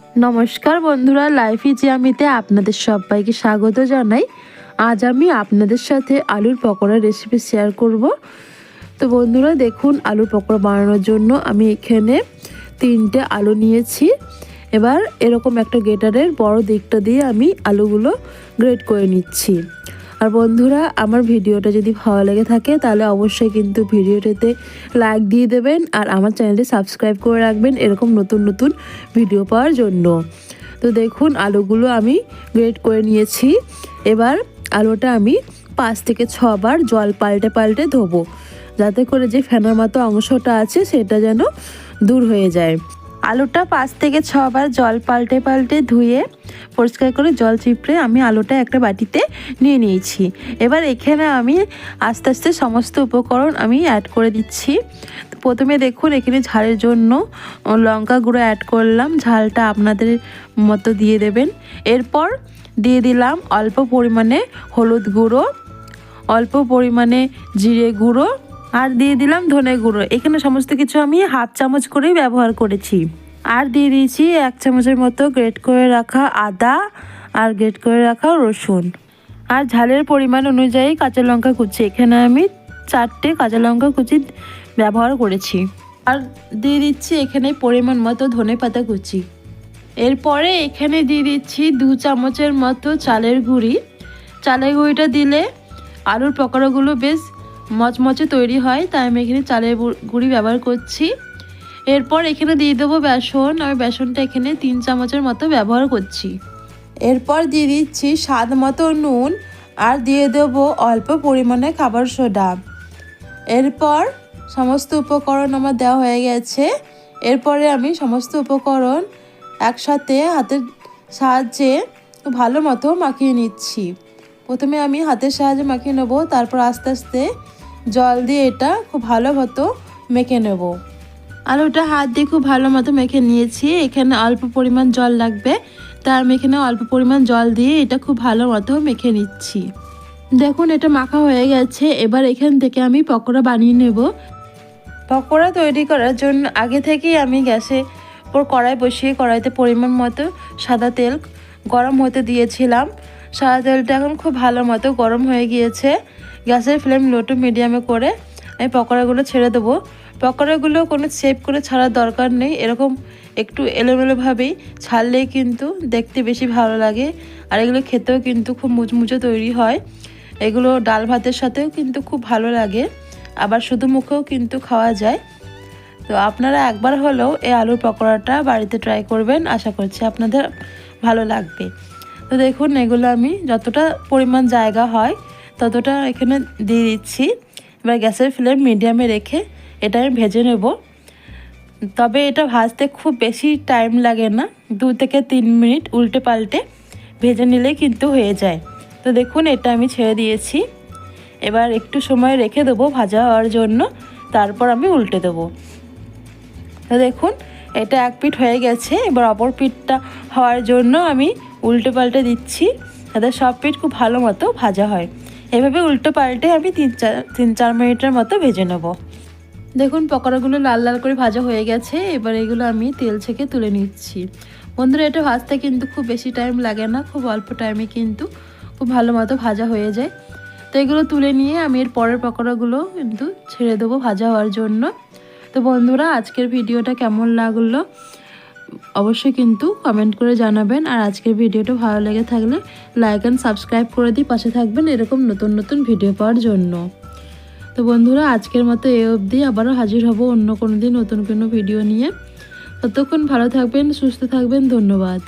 নমস্কার বন্ধুরা লাইফ জিয়ামিতে আপনাদের সবাইকে স্বাগত জানাই। আজ আমি আপনাদের সাথে আলুর পকোড়ার রেসিপি শেয়ার করব। তো বন্ধুরা, দেখুন আলুর পকোড়া বানানোর জন্য আমি এখানে তিনটে আলু নিয়েছি। এবার এরকম একটা গেটারের বড় দিকটা দিয়ে আমি আলুগুলো গ্রেট করে নিচ্ছি। আর বন্ধুরা, আমার ভিডিওটা যদি ভালো লেগে থাকে, তাহলে অবশ্যই কিন্তু ভিডিওটাতে লাইক দিয়ে দেবেন আর আমার চ্যানেলটি সাবস্ক্রাইব করে রাখবেন এরকম নতুন নতুন ভিডিও পাওয়ার জন্য। তো দেখুন, আলুগুলো আমি গ্রেট করে নিয়েছি। এবার আলুটা আমি পাঁচ থেকে ছবার জল পাল্টে পাল্টে ধোবো। যাতে করে যে ফেনার মতো অংশটা আছে, সেটা যেন দূর হয়ে যায়। আলুটা পাঁচ থেকে ছবার জল পাল্টে পাল্টে ধুয়ে পরিষ্কার করে জল চিপড়ে আমি আলুটা একটা বাটিতে নিয়ে নিয়েছি। এবার এখানে আমি আস্তে আস্তে সমস্ত উপকরণ আমি অ্যাড করে দিচ্ছি। প্রথমে দেখুন, এখানে ঝালের জন্য লঙ্কা গুঁড়ো অ্যাড করলাম। ঝালটা আপনাদের মতো দিয়ে দেবেন। এরপর দিয়ে দিলাম অল্প পরিমাণে হলুদ গুঁড়ো, অল্প পরিমাণে জিরে গুঁড়ো আর দিয়ে দিলাম ধনে গুঁড়ো। এখানে সমস্ত কিছু আমি হাফ চামচ করেই ব্যবহার করেছি। আর দিয়ে দিয়েছি এক চামচের মতো গ্রেট করে রাখা আদা আর গ্রেট করে রাখা রসুন। আর ঝালের পরিমাণ অনুযায়ী কাঁচা লঙ্কা কুচি। এখানে আমি চারটে কাঁচা লঙ্কা কুচি ব্যবহার করেছি। আর দিয়ে দিচ্ছি এখানে পরিমাণ মতো ধনে পাতা কুচি। এরপরে এখানে দিয়ে দিচ্ছি দু চামচের মতো চালের গুঁড়ি। চালের গুঁড়িটা দিলে আলুর পকোড়াগুলো বেশ মচমচে তৈরি হয়, তাই আমি এখানে চালের গুঁড়ি ব্যবহার করছি। এরপর এখানে দিয়ে দেবো বেসন আমি বেসনটা এখানে তিন চামচের মতো ব্যবহার করছি। এরপর দিয়ে দিচ্ছি স্বাদ মতো নুন, আর দিয়ে দেবো অল্প পরিমাণে খাবার সোডা। এরপর সমস্ত উপকরণ আমার দেওয়া হয়ে গেছে। এরপরে আমি সমস্ত উপকরণ একসাথে হাতের সাহায্যে ভালো মতো মাখিয়ে নিচ্ছি। প্রথমে আমি হাতের সাহায্যে মাখিয়ে নেব, তারপর আস্তে আস্তে জল দিয়ে এটা খুব ভালো মতো মেখে নেব। আলুটা হাত দিয়ে খুব ভালো মতো মেখে নিয়েছি। এখানে অল্প পরিমাণ জল লাগবে। তার আমি এখানে অল্প পরিমাণ জল দিয়ে এটা খুব ভালো মতো মেখে নিচ্ছি। দেখুন, এটা মাখা হয়ে গেছে। এবার এখান থেকে আমি পকোড়া বানিয়ে নেব। পকোড়া তৈরি করার জন্য আগে থেকেই আমি গ্যাসে ওপর কড়াই বসিয়ে কড়াইতে পরিমাণ মতো সাদা তেল গরম হতে দিয়েছিলাম। সাদা তেলটা এখন খুব ভালো মতো গরম হয়ে গিয়েছে। গ্যাসের ফ্লেম লো টু মিডিয়ামে করে আমি পকোড়াগুলো ছেড়ে দেবো। পকোড়াগুলো কোনো শেপ করে ছাড়ার দরকার নেই। এরকম একটু এলোমেলোভাবেই ছাড়লেই কিন্তু দেখতে বেশি ভালো লাগে। আর এগুলো খেতেও কিন্তু খুব মুচমুচে তৈরি হয়। এগুলো ডাল ভাতের সাথেও কিন্তু খুব ভালো লাগে। আবার শুধু মুখেও কিন্তু খাওয়া যায়। তো আপনারা একবার হলেও এই আলুর পকোড়াটা বাড়িতে ট্রাই করবেন। আশা করছি আপনাদের ভালো লাগবে। তো দেখুন, এগুলো আমি যতটা পরিমাণ জায়গা হয় ততটা এখানে দিয়ে দিচ্ছি। এবার গ্যাসের ফ্লেম মিডিয়ামে রেখে এটা আমি ভেজে নেব। তবে এটা ভাজতে খুব বেশি টাইম লাগে না, দু থেকে তিন মিনিট উল্টে পাল্টে ভেজে নিলে কিন্তু হয়ে যায়। তো দেখুন, এটা আমি ছেড়ে দিয়েছি। এবার একটু সময় রেখে দেবো ভাজা হওয়ার জন্য, তারপর আমি উল্টে দেবো। তো দেখুন, এটা এক পিঠ হয়ে গেছে। এবার অপর পিঠটা হওয়ার জন্য আমি উল্টে পাল্টে দিচ্ছি, যাতে সব পিঠ খুব ভালো মতো ভাজা হয়। এভাবে উল্টো পাল্টে আমি তিন চার তিন চার মিনিটের মতো ভেজে নেব। দেখুন, পকোড়াগুলো লাল লাল করে ভাজা হয়ে গেছে। এবার এগুলো আমি তেল থেকে তুলে নিচ্ছি। বন্ধুরা, এটা ভাজতে কিন্তু খুব বেশি টাইম লাগে না, খুব অল্প টাইমে কিন্তু খুব ভালো মতো ভাজা হয়ে যায়। তো এগুলো তুলে নিয়ে আমি এর পরের পকোড়াগুলো কিন্তু ছেড়ে দেবো ভাজা হওয়ার জন্য। তো বন্ধুরা, আজকের ভিডিওটা কেমন লাগল? অবশ্যই কিন্তু কমেন্ট করে জানাবেন। আর আজকের ভিডিওটা ভালো লেগে থাকলে লাইক অ্যান্ড সাবস্ক্রাইব করে দিয়ে পাশে থাকবেন এরকম নতুন নতুন ভিডিও পাওয়ার জন্য। তো বন্ধুরা, আজকের মতো এ অবধি আবারও হাজির হব অন্য কোনো দিন নতুন কোনো ভিডিও নিয়ে। ততক্ষণ ভালো থাকবেন, সুস্থ থাকবেন, ধন্যবাদ।